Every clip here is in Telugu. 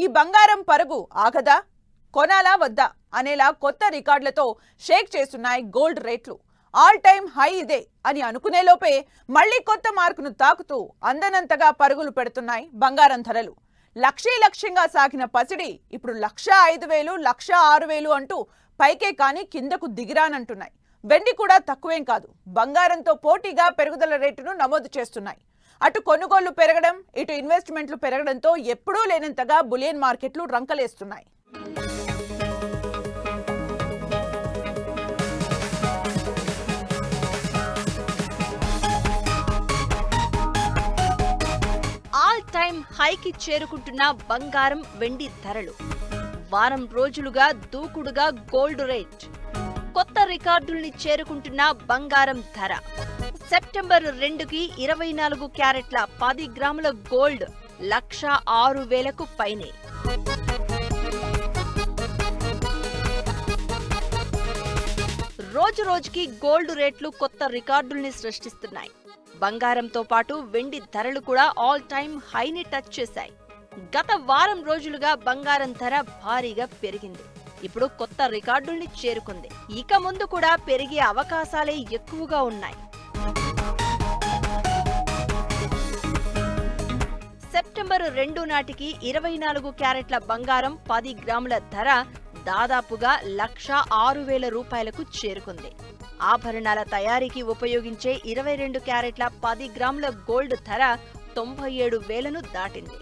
ఈ బంగారం పరుగు ఆగదా? కొనాలా వద్దా? అనేలా కొత్త రికార్డులతో షేక్ చేస్తున్నాయి గోల్డ్ రేట్లు. ఆల్ టైమ్ హై ఇదే అని అనుకునేలోపే మళ్ళీ మళ్ళీ కొత్త మార్కును తాకుతూ అందనంతగా పరుగులు పెడుతున్నాయి బంగారం ధరలు. లక్షే లక్ష్యంగా సాగిన పసిడి ఇప్పుడు లక్ష ఐదు వేలు లక్ష ఆరు వేలు అంటూ పైకే కానీ కిందకు దిగిరానంటున్నాయి. వెండి కూడా తక్కువేం కాదు. బంగారంతో పోటీగా పెరుగుదల రేటును నమోదు చేస్తున్నాయి. అటు కొనుగోళ్ళు పెరగడం ఇటు ఇన్వెస్ట్మెంట్లు పెరగడంతో ఎప్పుడూ లేనంతగా బులియన్ మార్కెట్లు రంకలేస్తున్నాయి. ఆల్ టైమ్ హైకి చేరుకుంటున్న బంగారం వెండి ధరలు. వారం రోజులుగా దూకుడుగా గోల్డ్ రేట్. కొత్త రికార్డుల్ని చేరుకుంటున్న బంగారం ధర. సెప్టెంబర్ రెండుకి ఇరవై నాలుగు క్యారెట్ల పది గ్రాముల గోల్డ్ లక్ష ఆరు వేలకు పైనే. రోజు రోజుకి గోల్డ్ రేట్లు కొత్త రికార్డుల్ని సృష్టిస్తున్నాయి. బంగారంతో పాటు వెండి ధరలు కూడా ఆల్ టైమ్ హైని టచ్ చేశాయి. గత వారం రోజులుగా బంగారం ధర భారీగా పెరిగింది. ఇప్పుడు కొత్త రికార్డుల్ని చేరుకుంది. ఇక ముందు కూడా పెరిగే అవకాశాలే ఎక్కువగా ఉన్నాయి. సెప్టెంబర్ రెండు నాటికి ఇరవై నాలుగు క్యారెట్ల బంగారం పది గ్రాముల ధర దాదాపుగా లక్ష ఆరు వేల రూపాయలకు చేరుకుంది. ఆభరణాల తయారీకి ఉపయోగించే ఇరవై రెండు క్యారెట్ల పది గ్రాముల గోల్డ్ ధర తొంభై ఏడు వేలను దాటింది.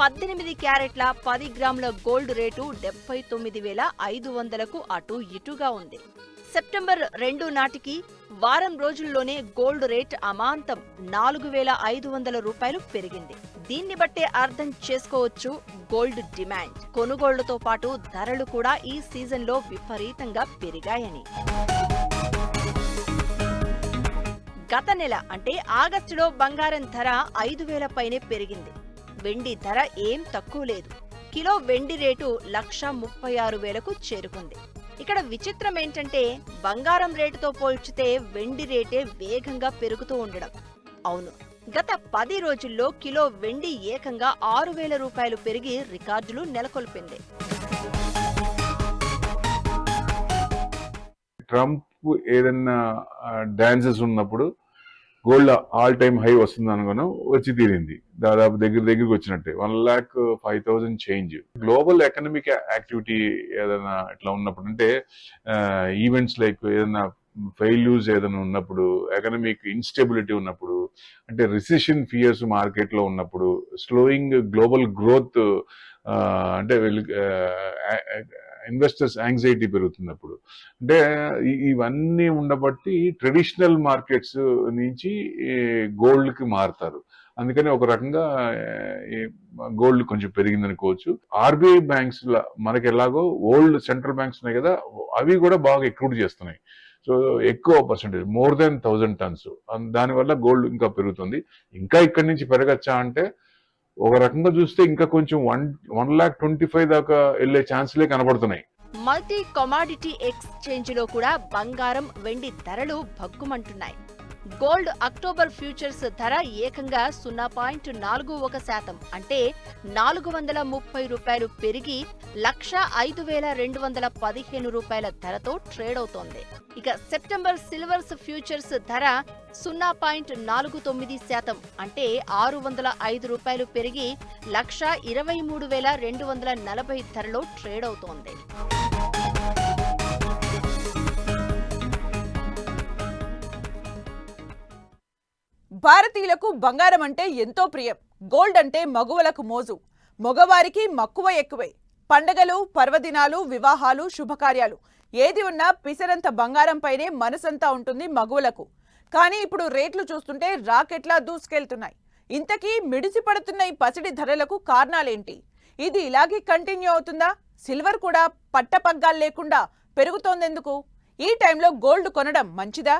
పద్దెనిమిది క్యారెట్ల పది గ్రాముల గోల్డ్ రేటు డెబ్బై తొమ్మిది వేల ఐదు వందలకు అటు ఇటుగా ఉంది. సెప్టెంబర్ రెండు నాటికి వారం రోజుల్లోనే గోల్డ్ రేట్ అమాంతం నాలుగు వేల ఐదు వందల రూపాయలు పెరిగింది. దీన్ని బట్టే అర్థం చేసుకోవచ్చు గోల్డ్ డిమాండ్. కొనుగోళ్ళతో పాటు ధరలు కూడా ఈ సీజన్లో విపరీతంగా పెరిగాయని. గత నెల అంటే ఆగస్టులో బంగారం ధర ఐదు వేల పైనే పెరిగింది. వెండి ధర ఏం తక్కువ లేదు. కిలో వెండి రేటు లక్ష ముప్పై ఆరు వేలకు చేరుకుంది. ఇక్కడ విచిత్రం ఏంటంటే బంగారం రేటుతో పోల్చితే వెండి రేటే వేగంగా పెరుగుతూ ఉండడం. అవును గత పది రోజుల్లో కిలో వెండి ఏకంగా ఆరు వేల రూపాయలు పెరిగి రికార్డులు నెలకొల్పింది. ట్రంప్ ఏదన్నా డాన్సెస్ ఉన్నప్పుడు గోల్డ్ ఆల్ టైమ్ హై వస్తుంది అనుకున్నాం వచ్చి తీరింది. దాదాపు దగ్గర దగ్గరికి వచ్చినట్టే. One lakh five thousand change. Global economic activity ఏదైనా ఇట్లా ఉన్నప్పుడు అంటే ఈవెంట్స్ లైక్ ఏదైనా ఫెయిల్యూస్ ఏదైనా ఉన్నప్పుడు ఎకనమిక్ ఇన్స్టెబిలిటీ ఉన్నప్పుడు అంటే రిసెషన్ ఫియర్స్ మార్కెట్లో ఉన్నప్పుడు స్లోయింగ్ గ్లోబల్ గ్రోత్ అంటే ఇన్వెస్టర్స్ యాంగ్జైటీ పెరుగుతున్నప్పుడు. అంటే ఇవన్నీ ఉండబట్టి ట్రెడిషనల్ మార్కెట్స్ నుంచి గోల్డ్కి మారుతారు. అందుకని ఒక రకంగా గోల్డ్ కొంచెం పెరిగింది అనుకోవచ్చు ఆర్బీఐ బ్యాంక్స్ మనకి ఎలాగో ఓల్డ్ సెంట్రల్ బ్యాంక్స్ ఉన్నాయి కదా అవి కూడా బాగా ఎక్రూడ్ చేస్తున్నాయి. సో ఎక్కువ percentage more than thousand tons దానివల్ల గోల్డ్ ఇంకా పెరుగుతుంది. ఇంకా ఇక్కడి నుంచి పెరగచ్చా అంటే ఒక రకంగా చూస్తే ఇంకా కొంచెం one one lakh twenty five దాకా వెళ్ళే ఛాన్స్లే కనబడుతున్నాయి. మల్టీ కమాడిటీ ఎక్స్చేంజ్లో కూడా బంగారం వెండి ధరలు భగ్గుమంటున్నాయి. గోల్డ్ అక్టోబర్ ఫ్యూచర్స్ ధర ఏకంగా సున్నా పాయింట్ నాలుగు ఒక శాతం అంటే నాలుగు వందల ముప్పై రూపాయలు పెరిగి లక్ష ఐదు వేల రెండు వందల పదిహేను రూపాయల ధరతో ట్రేడ్ అవుతోంది. ఇక సెప్టెంబర్ సిల్వర్స్ ఫ్యూచర్స్ ధర సున్నా పాయింట్ నాలుగు తొమ్మిది శాతం అంటే ఆరు వందల ఐదు రూపాయలు పెరిగి లక్ష ఇరవై మూడు వేల రెండు వందల నలభై ధరలో ట్రేడ్ అవుతోంది. భారతీయులకు బంగారం అంటే ఎంతో ప్రియం గోల్డ్ అంటే మగువలకు మోజు మగవారికి మక్కువ ఎక్కువే. పండగలు పర్వదినాలు వివాహాలు శుభకార్యాలు ఏది ఉన్నా పిసరంత బంగారంపైనే మనసంతా ఉంటుంది మగువలకు. కానీ ఇప్పుడు రేట్లు చూస్తుంటే రాకెట్లా దూసుకెళ్తున్నాయి. ఇంతకీ మిడిసి పడుతున్న ఈ పసిడి ధరలకు కారణాలేంటి? ఇది ఇలాగే కంటిన్యూ అవుతుందా? సిల్వర్ కూడా పట్టపగ్గాలు లేకుండా పెరుగుతోందెందుకు? ఈ టైంలో గోల్డ్ కొనడం మంచిదా?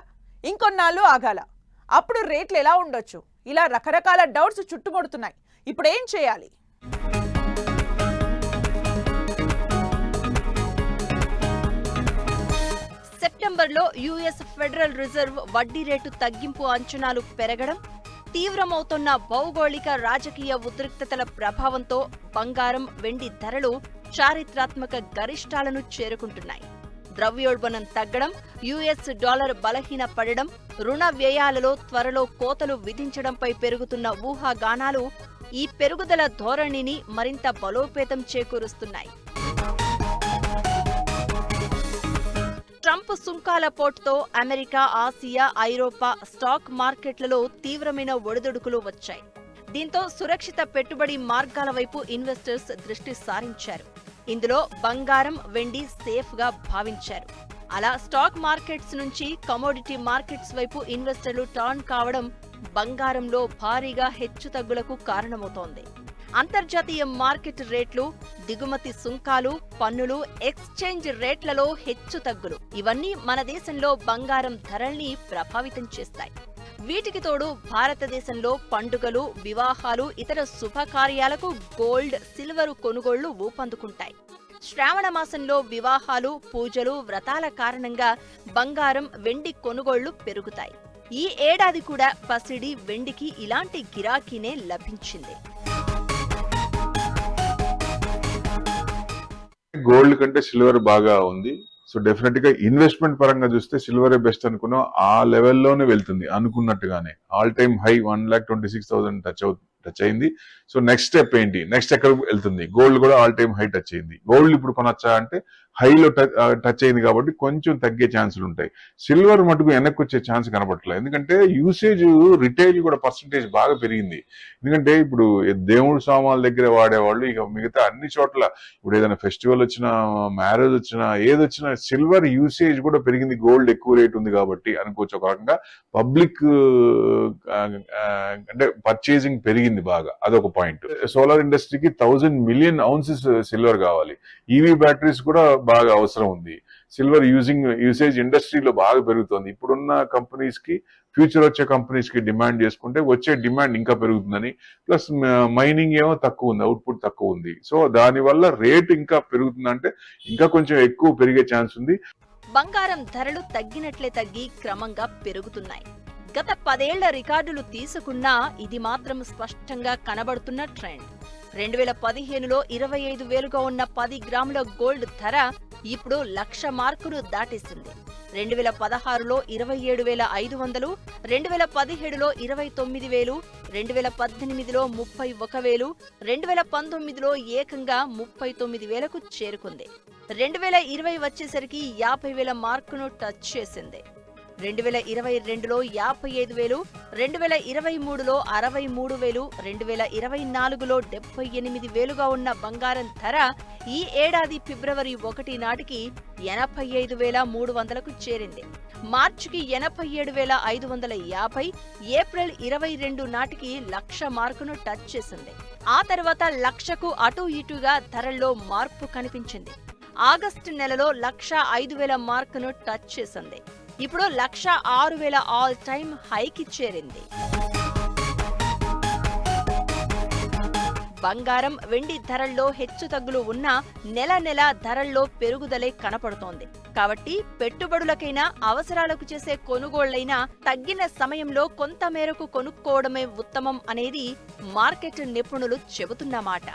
ఇంకొన్నాళ్ళు ఆగాల. అప్పుడు రేట్లు ఎలా ఉండొచ్చు? ఇలా రకరకాల డౌట్స్ చుట్టుముడుతున్నాయి. ఇప్పుడు ఏం చేయాలి? సెప్టెంబర్లో యుఎస్ ఫెడరల్ రిజర్వ్ వడ్డీ రేటు తగ్గింపు అంచనాలు పెరగడం తీవ్రమవుతున్న భౌగోళిక రాజకీయ ఉద్రిక్తతల ప్రభావంతో బంగారం వెండి ధరలు చారిత్రాత్మక గరిష్టాలను చేరుకుంటున్నాయి. ద్రవ్యోల్బణం తగ్గడం యుఎస్ డాలర్ బలహీన పడడం రుణ వ్యయాలలో త్వరలో కోతలు విధించడంపై పెరుగుతున్న ఊహాగానాలు ఈ పెరుగుదల ధోరణిని మరింత బలోపేతం చేకూరుస్తున్నాయి. ట్రంప్ సుంకాల పోటుతో అమెరికా ఆసియా ఐరోపా స్టాక్ మార్కెట్లలో తీవ్రమైన ఒడిదుడుకులు వచ్చాయి. దీంతో సురక్షిత పెట్టుబడి మార్గాల వైపు ఇన్వెస్టర్స్ దృష్టి సారించారు. ఇందులో బంగారం వెండి సేఫ్గా భావించారు. అలా స్టాక్ మార్కెట్స్ నుంచి కమోడిటీ మార్కెట్స్ వైపు ఇన్వెస్టర్లు టర్న్ కావడం బంగారంలో భారీగా హెచ్చుతగ్గులకు కారణమవుతోంది. అంతర్జాతీయ మార్కెట్ రేట్లు దిగుమతి సుంకాలు పన్నులు ఎక్స్చేంజ్ రేట్లలో హెచ్చుతగ్గులు ఇవన్నీ మన దేశంలో బంగారం ధరల్ని ప్రభావితం చేస్తాయి. వీటికి తోడు భారతదేశంలో పండుగలు వివాహాలు ఇతర శుభకార్యాలకు గోల్డ్ సిల్వరు కొనుగోళ్ళు ఊపందుకుంటాయి. శ్రావణ మాసంలో వివాహాలు పూజలు వ్రతాల కారణంగా బంగారం వెండి కొనుగోళ్ళు పెరుగుతాయి. ఈ ఏడాది కూడా పసిడి వెండికి ఇలాంటి గిరాకీనే లభించింది. గోల్డ్ కంటే సిల్వర్ బాగా ఉంది. సో డెఫినెట్గా ఇన్వెస్ట్మెంట్ పరంగా చూస్తే సిల్వరే బెస్ట్ అనుకున్నాం. ఆ లెవెల్లోనే వెళ్తుంది అనుకున్నట్టుగానే. All time high one lakh twenty six thousand touch అవుతుంది టచ్ అయింది. సో నెక్స్ట్ స్టెప్ ఏంటి? నెక్స్ట్ ఎక్కడ వెళ్తుంది? గోల్డ్ కూడా ఆల్ టైమ్ హై టచ్ అయింది. గోల్డ్ ఇప్పుడు కొనొచ్చా అంటే హైలో టచ్ అయింది కాబట్టి కొంచెం తగ్గే ఛాన్సులు ఉంటాయి. సిల్వర్ మటుకు వెనక్కి వచ్చే ఛాన్స్ కనపడట్లేదు. ఎందుకంటే యూసేజ్ రిటైల్ కూడా పర్సంటేజ్ బాగా పెరిగింది. ఎందుకంటే ఇప్పుడు దేవుడు సామాన్ల దగ్గర వాడేవాళ్ళు ఇక మిగతా అన్ని చోట్ల ఇప్పుడు ఏదైనా ఫెస్టివల్ వచ్చినా మ్యారేజ్ వచ్చినా ఏదొచ్చినా సిల్వర్ యూసేజ్ కూడా పెరిగింది. గోల్డ్ ఎక్కువ రేట్ ఉంది కాబట్టి అనుకోవచ్చు. ఒక రకంగా పబ్లిక్ అంటే పర్చేసింగ్ పెరిగింది బాగా. అదొక పాయింట్ సోలార్ ఇండస్ట్రీకి థౌజండ్ మిలియన్ అవున్సెస్ సిల్వర్ కావాలి. ఈవీ బ్యాటరీస్ కూడా బాగా అవసరం ఉంది. సిల్వర్ యూజింగ్ యూసేజ్ ఇండస్ట్రీలో బాగా పెరుగుతుంది. ఇప్పుడున్న కంపెనీస్కి ఫ్యూచర్ వచ్చే కంపెనీస్కి డిమాండ్ చేసుకుంటే వచ్చే డిమాండ్ ఇంకా పెరుగుతుందని. ప్లస్ మైనింగ్ ఏమో తక్కువ ఉంది అవుట్పుట్ తక్కువ ఉంది. సో దానివల్ల రేట్ ఇంకా పెరుగుతుందంటే ఇంకా కొంచెం ఎక్కువ పెరిగే ఛాన్స్ ఉంది. బంగారం ధరలు తగ్గినట్లే తగ్గి క్రమంగా పెరుగుతున్నాయి. గత పదేళ్ళ రికార్డులు తీసుకున్నా ఇది మాత్రం స్పష్టంగా కనబడుతున్న ట్రెండ్ రెండు వేల పదిహేనులో ఇరవై ఐదు వేలుగా ఉన్న పది గ్రాముల గోల్డ్ ధర ఇప్పుడు లక్ష మార్కును దాటేసింది. రెండు వేల పదహారులో ఇరవై ఏడు వేల ఐదు వందలు రెండు వేల పదిహేడులో ఇరవై తొమ్మిది వేలు రెండు వేల పద్దెనిమిదిలో ముప్పై ఒక వేలు రెండు వేల పంతొమ్మిదిలో ఏకంగా ముప్పై తొమ్మిది వేలకు చేరుకుంది. రెండు వేల ఇరవై వచ్చేసరికి యాభై వేల మార్కును టచ్ చేసింది. రెండు వేల ఇరవై రెండులో యాభై ఐదు వేలు రెండు వేల ఇరవై మూడులో అరవై మూడు వేలు రెండు వేల ఇరవై నాలుగులో డెబ్బై ఎనిమిది వేలుగా ఉన్న బంగారం ధర ఈ ఏడాది ఫిబ్రవరి ఒకటి నాటికి ఎనభై ఐదు వేల మూడు వందలకు చేరింది. మార్చికి ఎనభై ఏడు వేల ఐదు వందల యాభై ఏప్రిల్ ఇరవై రెండు నాటికి లక్ష మార్కును టచ్ చేసింది. ఆ తర్వాత లక్షకు అటు ఇటుగా ధరల్లో మార్పు కనిపించింది. ఆగస్టు నెలలో లక్ష ఐదు వేల మార్కును టచ్ చేసింది. ఇప్పుడు లక్ష ఆరు వేల ఆల్ టైమ్ హైకి చేరింది. బంగారం వెండి ధరల్లో హెచ్చుతగ్గులు ఉన్నా నెల నెల ధరల్లో పెరుగుదలే కనపడుతోంది. కాబట్టి పెట్టుబడులకైనా అవసరాలకు చేసే కొనుగోళ్ళైనా తగ్గిన సమయంలో కొంత మేరకు కొనుక్కోవడమే ఉత్తమం అనేది మార్కెట్ నిపుణులు చెబుతున్నమాట.